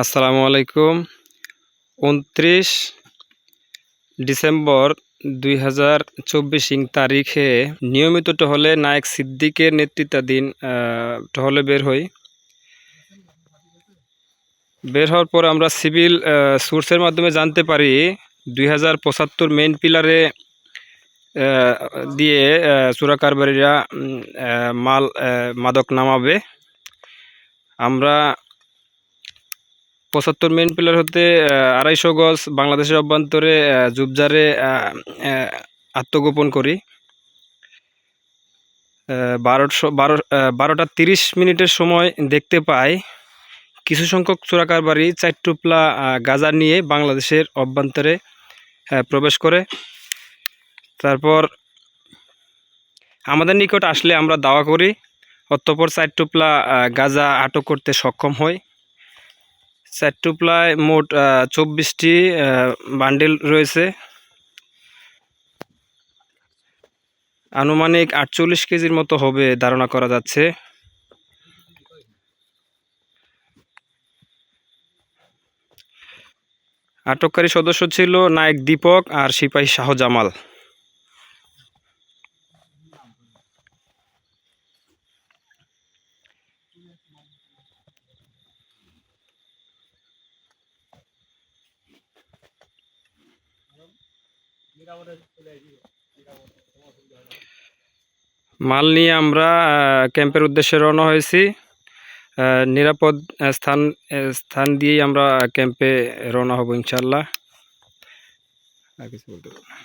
আসসালামু আলাইকুম। উনত্রিশ ডিসেম্বর দুই হাজার তারিখে নিয়মিত টহলে নায়ক সিদ্দিকের নেতৃত্বাধীন টহলে বের হই। বের হওয়ার পর আমরা সিভিল সোর্সের মাধ্যমে জানতে পারি দুই হাজার পঁচাত্তর মেইন পিলারে দিয়ে চোরা কারবারিরা মাল মাদক নামাবে। আমরা পঁচাত্তর মেন পিলার হতে আড়াইশো গজ বাংলাদেশের অভ্যন্তরে জুবজারে আত্মগোপন করি। বারোশো বারো বারোটা তিরিশ মিনিটের সময় দেখতে পাই কিছু সংখ্যক চোরাকারবারি চার টুপলা আহ, গাঁজা নিয়ে বাংলাদেশের অভ্যন্তরে প্রবেশ করে। তারপর আমাদের নিকট আসলে আমরা দাওয়া করি অতঃপর চার টুপলা আহ, গাঁজা আটক করতে সক্ষম হই। চার টুপলায় মোট চব্বিশটি বান্ডেল রয়েছে। আনুমানিক আটচল্লিশ কেজির মতো হবে ধারণা করা যাচ্ছে। আটককারী সদস্য ছিল নায়ক দীপক আর সিপাহী শাহজামাল মাল নিয়ে আমরা ক্যাম্পের উদ্দেশ্যে রওনা হয়েছি। নিরাপদ স্থান স্থান দিয়েই আমরা ক্যাম্পে রওনা হব ইনশাল্লাহ আর কিছু বলতে পারব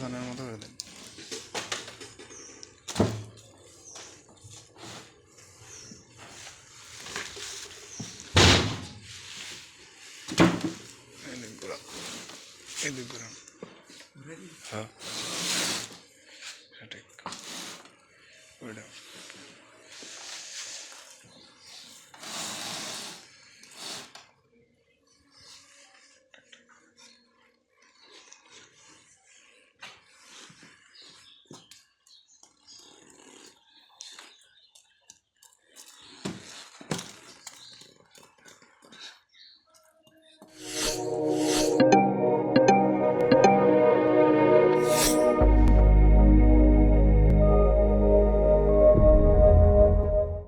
সানের মতো করে দেন হ্যাঁ ওইটা